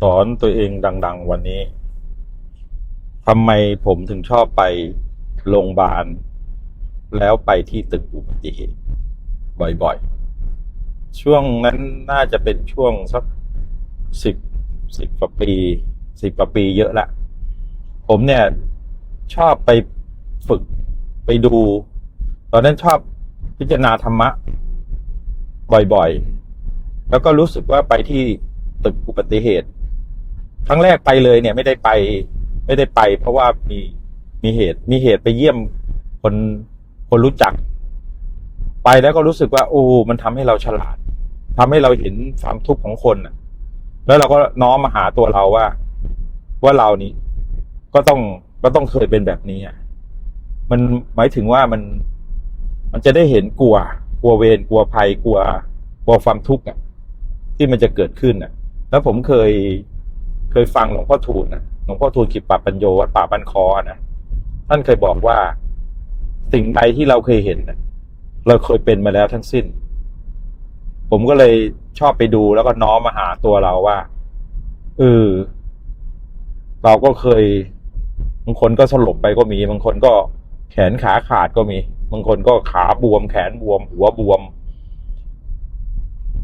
สอนตัวเองดัง ๆ วันนี้ทำไมผมถึงชอบไปโรงพยาบาล แล้วไปที่ตึกอุบัติเหตุบ่อยๆ ช่วงนั้นน่าจะเป็นช่วงสักสิบสิบกว่าปีสิบกว่าปีเยอะละ ผมเนี่ยชอบไปฝึกไปดู ตอนนั้นชอบ พิจารณาธรรมะ บ่อยๆ แล้วก็รู้สึกว่าไปที่ตึกอุบัติเหตุ ครั้งแรกไปเลยเนี่ย ไม่ได้ไป ไม่ได้ไป เพราะว่ามีมีเหตุ มีเหตุไปเยี่ยมคนคนรู้จัก ไปแล้วก็รู้สึกว่า โอ้มันทำให้เราฉลาดทำให้เราเห็นความทุกข์ของคนแล้วเราก็น้อมมาหาตัวเราว่า ว่าเรานี่ก็ต้องก็ต้องเคยเป็นแบบนี้อะมันหมายถึงว่ามัน มันจะได้เห็นกลัว กลัวเวรกลัวภัยกลัวกลัวความทุกข์อะ ที่มันจะเกิดขึ้นอะ แล้วผมเคยเคยฟังหลวงพ่อทูลนะหลวงพ่อทูลขิปปะปัญโยวัดป่าบ้านคอนะท่านเคยบอกว่าสิ่งใดที่เราเคยเห็นน่ะเราเคยเป็นมาแล้วทั้งสิ้น ผมก็เลยชอบไปดูแล้วก็น้อมมาหาตัวเราว่าเออเราก็เคยบางคนก็สลบไปก็มี บางคนก็แขนขาขาดก็มี บางคนก็ขาบวมแขนบวม หัวบวม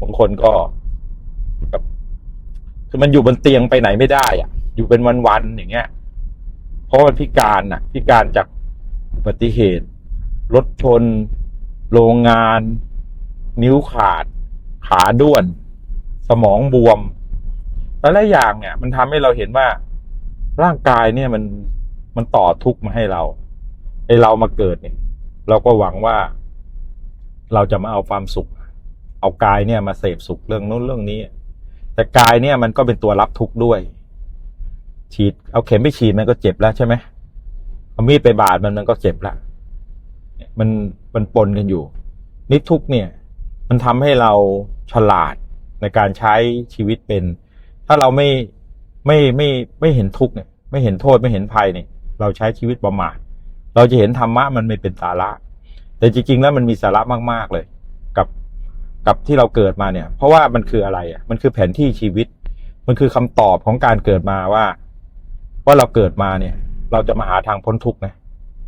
บางคนก็แบบคือมันอยู่บนเตียงไปไหนไม่ได้อะอยู่เป็นวันๆอย่างเงี้ย เพราะมันพิการน่ะ พิการจากอุบัติเหตุรถชน โรงงาน นิ้วขาด ขาด้วน สมองบวมแต่ละอย่างเนี่ย มันทำให้เราเห็นว่า ร่างกายเนี่ยมันมันต่อทุกข์มาให้เราไอเรามาเกิดเนี่ย เราก็หวังว่า เราจะมาเอาความสุข เอากายเนี่ยมาเสพสุขเรื่องนู้นเรื่องนี้ แต่กายเนี่ยมันก็เป็นตัวรับทุกข์ด้วย ฉีดเอาเข็มไปฉีดมันก็เจ็บแล้วใช่ไหมเอามีดไปบาดมันมันก็เจ็บละมันมันปนกันอยู่นิทุกข์เนี่ย มันทำให้เราฉลาดในการใช้ชีวิตเป็น ถ้าเราไม่ไม่ไม่ไม่เห็นทุกข์เนี่ย ไม่เห็นโทษไม่เห็นภัยเนี่ย เราใช้ชีวิตประมาท เราจะเห็นธรรมะมันไม่เป็นสาระ แต่จริงๆแล้วมันมีสาระมากๆเลย กับกับที่เราเกิดมาเนี่ย เพราะว่ามันคืออะไรอะมันคือแผนที่ชีวิต มันคือคำตอบของการเกิดมาว่า ว่าเราเกิดมาเนี่ย เราจะมาหาทางพ้นทุกข์นะ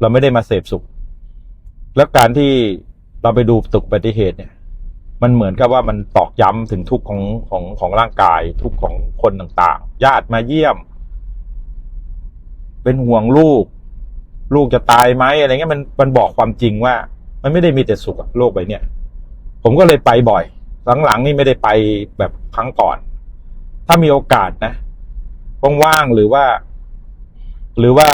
เราไม่ได้มาเสพสุข แล้วการที่เราไปดูตึกอุบัติเหตุเนี่ยมันเหมือนกับว่ามันตอกย้ำถึงทุกข์ของของของร่างกาย ทุกข์ของคนต่างๆ ญาติมาเยี่ยม เป็นห่วงลูก ลูกจะตายไหมอะไรเงี้ยมันมันบอกความจริงว่า มันไม่ได้มีแต่สุขอะโลกใบเนี้ยผมก็เลยไปบ่อย หลังๆนี่ไม่ได้ไปแบบครั้งก่อน ถ้ามีโอกาสนะว่างๆหรือว่า หรือว่า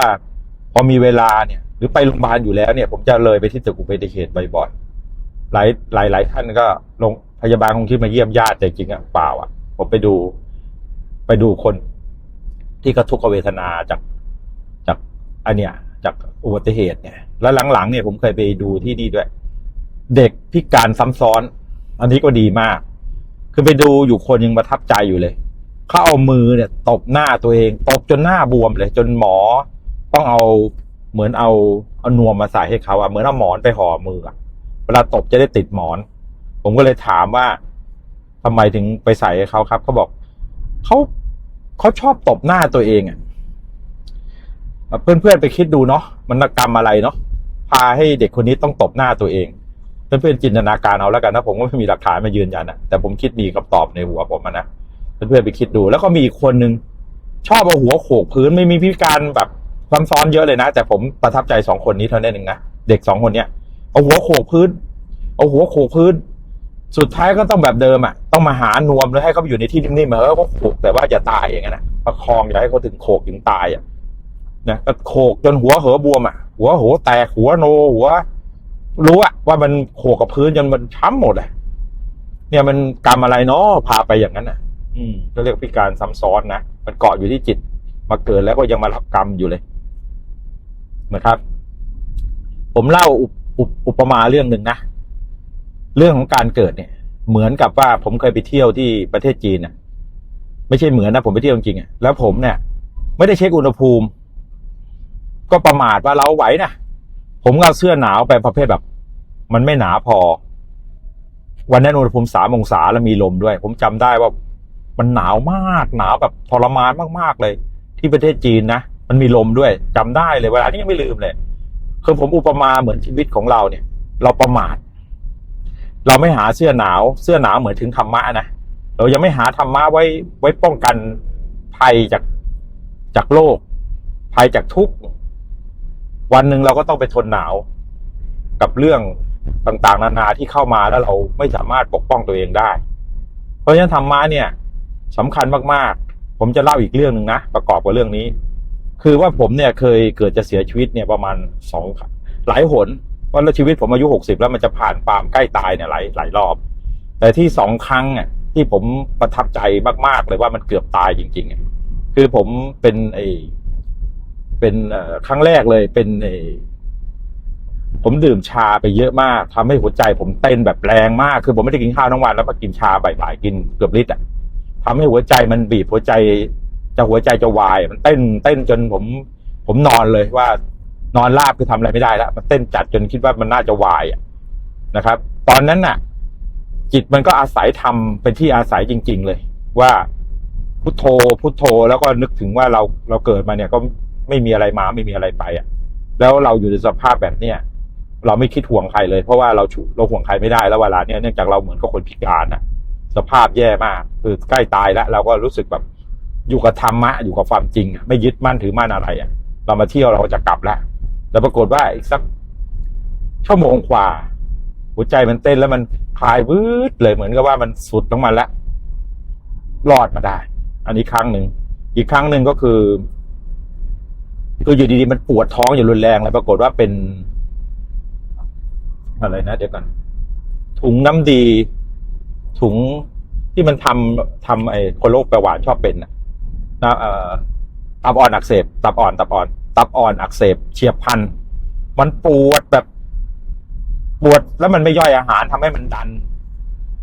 พอมีเวลาเนี่ย หรือไปโรงพยาบาลอยู่แล้วเนี่ย ผมจะเลยไปที่ตึกอุบัติเหตุบ่อยๆหลายหลายหลายท่านก็ลงพยาบาลคงคิดมาเยี่ยมญาติแต่จริงอะเปล่าอะผมไปดู ไปดูคนที่กระทุกขเวทนาจากจากอันเนี้ย อุบัติเหตุเนี่ยแล้วหลังๆเนี่ยผมเคยไปดูที่นี่ด้วย เด็กพิการซ้ำซ้อน อันนี้ก็ดีมาก คือไปดูอยู่คนยังประทับใจอยู่เลยเขาเอามือเนี่ยตบหน้าตัวเองตบจนหน้าบวมเลย จนหมอต้องเอาเหมือนเอาเอานวมมาใส่ให้เขาอะเหมือนเอาหมอนไปห่อมืออะเวลาตบจะได้ติดหมอน ผมก็เลยถามว่าทำไมถึงไปใส่ให้เขาครับเขาบอกเขาเขาชอบตบหน้าตัวเองอะ เพื่อนๆไปคิดดูเนาะมันกรรมอะไรเนาะพาให้เด็กคนนี้ต้องตบหน้าตัวเองเพื่อนๆจินตนาการเอาแล้วกันนะผมก็ไม่มีหลักฐานมายืนยันนะแต่ผมคิดมีคำตอบในหัวผมนะเพื่อนๆไปคิดดู แล้วก็มีอีกคนนึงชอบเอาหัวโขกพื้นไม่มีพิการแบบซ้ำซ้อนเยอะเลยนะ แต่ผมประทับใจสองคนนี้เท่านั้นเองนะเด็กสองคนเนี้ยเอาหัวโขกพื้น เอาหัวโขกพื้น สุดท้ายก็ต้องแบบเดิมอะต้องมาหานวมแล้วให้เขาอยู่ในที่นิ่มๆเออเขาโขกแต่ว่าอย่าตายอย่างนั้นนะประคองอย่าให้เขาถึงโขกถึงตายอะ นะก็โขกจนหัวเหอบวมอะ หัวโหแตกหัวโน หัว รู้อะว่ามันโขกกับพื้นจนมันช้ำหมดอะเนี่ยมันกรรมอะไรเนาะพาไปอย่างนั้นอะ อืมก็เรียกพิการซ้ำซ้อนนะมันเกาะอยู่ที่จิต มาเกิดแล้วก็ยังมารับกรรมอยู่เลยนะครับ ผมเล่าอุปอุปอุปมาเรื่องหนึ่งนะเรื่องของการเกิดเนี่ย เหมือนกับว่าผมเคยไปเที่ยวที่ประเทศจีนน่ะไม่ใช่เหมือนนะผมไปเที่ยวจริงๆอะแล้วผมเนี่ย ไม่ได้เช็คอุณหภูมิ ก็ประมาทว่าเราไหวนะผมก็เสื้อหนาวไปประเภทแบบ มันไม่หนาพอ วันนั้นอุณหภูมิสามองศาแล้วมีลมด้วย ผมจำได้ว่ามันหนาวมากหนาวแบบทรมานมากๆเลย ที่ประเทศจีนนะมันมีลมด้วยจำได้เลยเวลานี้ยังไม่ลืมเลยคือผมอุปมาเหมือนชีวิตของเราเนี่ย เราประมาท เราไม่หาเสื้อหนาว เสื้อหนาวเหมือนถึงธรรมะนะเรายังไม่หาธรรมะไว้ไว้ป้องกันภัยจากจากโลกภัยจากทุกข์ วันหนึ่งเราก็ต้องไปทนหนาว กับเรื่องต่างๆ นานาที่เข้ามาแล้วเราไม่สามารถปกป้องตัวเองได้ เพราะฉะนั้นธรรมะเนี่ยสำคัญมากๆ ผมจะเล่าอีกเรื่องหนึ่งนะประกอบกับเรื่องนี้ คือว่าผมเนี่ยเคยเกิดจะเสียชีวิตเนี่ยประมาณสองหลายหนเพราแล้วชีวิตผมอายุหกสิบแล้วมันจะผ่านความใกล้ตายเนี่ยหลายหลายรอบ แต่ที่สองครั้งอะที่ผมประทับใจมากๆเลยว่ามันเกือบตายจริงๆอะคือผมเป็นไอ เป็นครั้งแรกเลยเป็นผมดื่มชาไปเยอะมากทำให้หัวใจ ผมเต้นแบบแรงมากคือผมไม่ได้กินข้าวทั้งวันแล้วมากินชาบ่ายๆกินเกือบลิตรอะทำให้หัวใจมันบีบหัวใจจะหัวใจจะวาย มันเต้นเต้นจนผม ผมนอนเลยว่านอนราบคือทำอะไรไม่ได้แล้วมันเต้นจัดจนคิดว่ามันน่าจะวายนะครับ ตอนนั้นน่ะ จิตมันก็อาศัยทำเป็นที่อาศัยจริง ๆ เลย ว่าพุทโธพุทโธแล้วก็นึกถึงว่าเราเราเกิดมาเนี่ยก็ ไม่มีอะไรมาไม่มีอะไรไปอะ แล้วเราอยู่ในสภาพแบบเนี้ยเราไม่คิดห่วงใครเลย เพราะว่าเราฉุเราห่วงใครไม่ได้แล้วเวลาเนี้ยเนื่องจากเราเหมือนกับคนพิการอะ สภาพแย่มาก คือใกล้ตายแล้วเราก็รู้สึกแบบอยู่กับธรรมะอยู่กับความจริง ไม่ยึดมั่นถือมั่นอะไรอะ เรามาเที่ยวเราก็จะกลับแล้วแต่ปรากฏว่าอีกสักชั่วโมงกว่า หัวใจมันเต้นแล้วมันคลายวืดเลยเหมือนกับว่ามันสุดลงมาแล้วรอดมาได้ อันนี้ครั้งหนึ่งอีกครั้งหนึ่งก็คือ คืออยู่ดีๆมันปวดท้องอย่างรุนแรงเลยปรากฏว่าเป็น อะไรนะเดี๋ยวก่อนถุงน้ำดี ถุงที่มันทำทำไอ้คนโรคเบาหวานชอบเป็นนะเอ่อตับอ่อนอักเสบตับอ่อนตับอ่อน ตับอ่อนอักเสบเฉียบพันธ์มันปวดแบบปวดแล้วมันไม่ย่อยอาหารทำให้มันดัน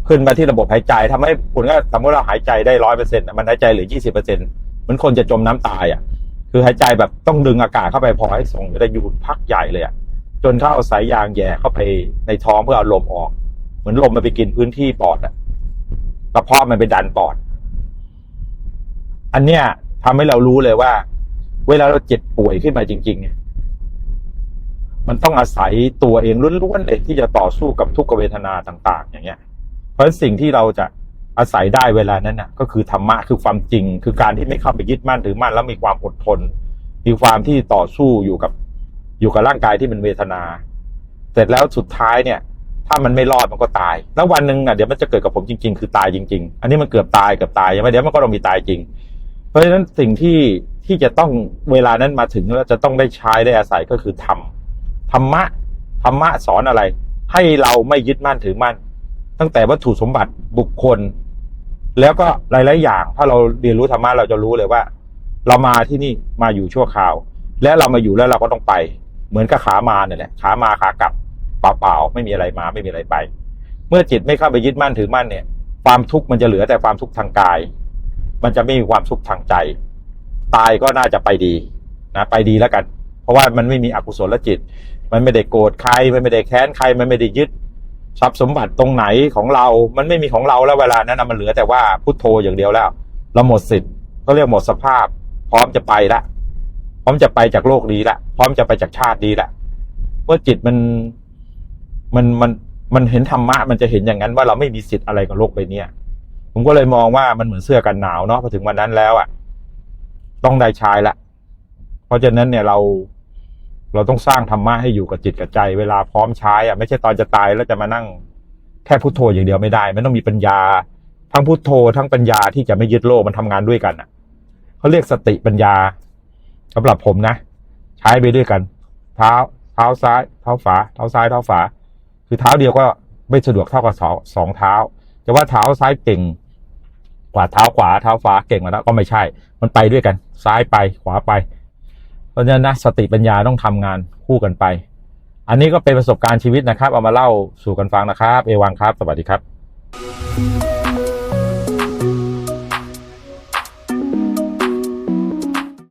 ขึ้นมาที่ระบบหายใจทำให้คุณก็สมมติเราหายใจได้ร้อยเปอร์เซ็นต์มันหายใจเหลือยี่สิบเปอร์เซ็นต์เหมือนคนจะจมน้ำตายอะ คือหายใจแบบต้องดึงอากาศเข้าไปพอให้ส่งได้อยู่พักใหญ่เลยอะจนเขาเอาสายยางแย่เข้าไปในท้องเพื่อเอาลมออก เหมือนลมมันไปกินพื้นที่ปอดอะกระเพาะมันไปดันปอด อันเนี้ยทำให้เรารู้เลยว่า เวลาเราเจ็บป่วยขึ้นมาจริง ๆ เนี่ย มันต้องอาศัยตัวเองล้วนๆเลยที่จะต่อสู้กับทุกขเวทนาต่าง ๆ อย่างเงี้ย เพราะฉะนั้นสิ่งที่เราจะ อาศัยได้เวลานั้นน่ะ ก็คือธรรมะคือความจริง คือการที่ไม่เข้าไปยึดมั่นถือมั่นแล้วมีความอดทน มีความที่ต่อสู้อยู่กับอยู่กับร่างกายที่เป็นเวทนา เสร็จแล้วสุดท้ายเนี่ย ถ้ามันไม่รอดมันก็ตาย แล้ววันหนึ่งอะเดี๋ยวมันจะเกิดกับผมจริง ๆ คือตายจริง ๆ อันนี้มันเกือบตายเกือบตายยังไม่เดี๋ยวมันก็ต้องมีตายจริง เพราะฉะนั้นสิ่งที่ที่จะต้องเวลานั้นมาถึงแล้วจะต้องได้ใช้ได้อาศัยก็คือธรรมธรรมะธรรมะสอนอะไร ให้เราไม่ยึดมั่นถือมั่น ตั้งแต่วัตถุสมบัติบุคคล แล้วก็หลายๆอย่าง ถ้าเราเรียนรู้ธรรมะเราจะรู้เลยว่า เรามาที่นี่มาอยู่ชั่วคราว และเรามาอยู่แล้วเราก็ต้องไป เหมือนกับขามาเนี่ยแหละขามาขากลับเปล่าๆไม่มีอะไรมาไม่มีอะไรไป เมื่อจิตไม่เข้าไปยึดมั่นถือมั่นเนี่ย ความทุกข์มันจะเหลือแต่ความทุกข์ทางกาย มันจะไม่มีความสุขทางใจ ตายก็น่าจะไปดีนะไปดีแล้วกัน เพราะว่ามันไม่มีอกุศลจิต มันไม่ได้โกรธใครมันไม่ได้แค้นใครมันไม่ได้ยึด ทรัพย์สมบัติตรงไหนของเรา มันไม่มีของเราแล้วเวลานั้นนะมันเหลือแต่ว่าพุทโธอย่างเดียวแล้ว เราหมดสิทธิ์ก็เรียกหมดสภาพ พร้อมจะไปละ พร้อมจะไปจากโลกนี้ละ พร้อมจะไปจากชาตินี้ละเมื่อจิตมันมันมันมันเห็นธรรมะมันจะเห็นอย่างนั้นว่าเราไม่มีสิทธิ์อะไรกับโลกใบเนี้ยผมก็เลยมองว่ามันเหมือนเสื้อกันหนาวเนาะพอถึงวันนั้นแล้วอะ ต้องได้ใช้ละ เพราะฉะนั้นเนี่ยเรา เราต้องสร้างธรรมะให้อยู่กับจิตกับใจ เวลาพร้อมใช้อะไม่ใช่ตอนจะตายแล้วจะมานั่งแค่พุทโธอย่างเดียวไม่ได้ มันต้องมีปัญญา ทั้งพุทโธทั้งปัญญาที่จะไม่ยึดโลกมันทำงานด้วยกันอะเขาเรียกสติปัญญาสำหรับผมนะ ใช้ไปด้วยกัน เท้าเท้าซ้ายเท้าฝาเท้าซ้ายเท้าฝา คือเท้าเดียวก็ไม่สะดวกเท่ากับสองสองเท้าจะว่าเท้าซ้ายเก่งกว่าเท้าขวาเท้าฟ้าเก่งกว่าแล้วก็ไม่ใช่ มันไปด้วยกัน ซ้ายไปขวาไป เพราะฉะนั้นนะสติปัญญาต้องทำงานคู่กันไป อันนี้ก็เป็นประสบการณ์ชีวิตนะครับ เอามาเล่าสู่กันฟังนะครับ เอวังครับ สวัสดีครับ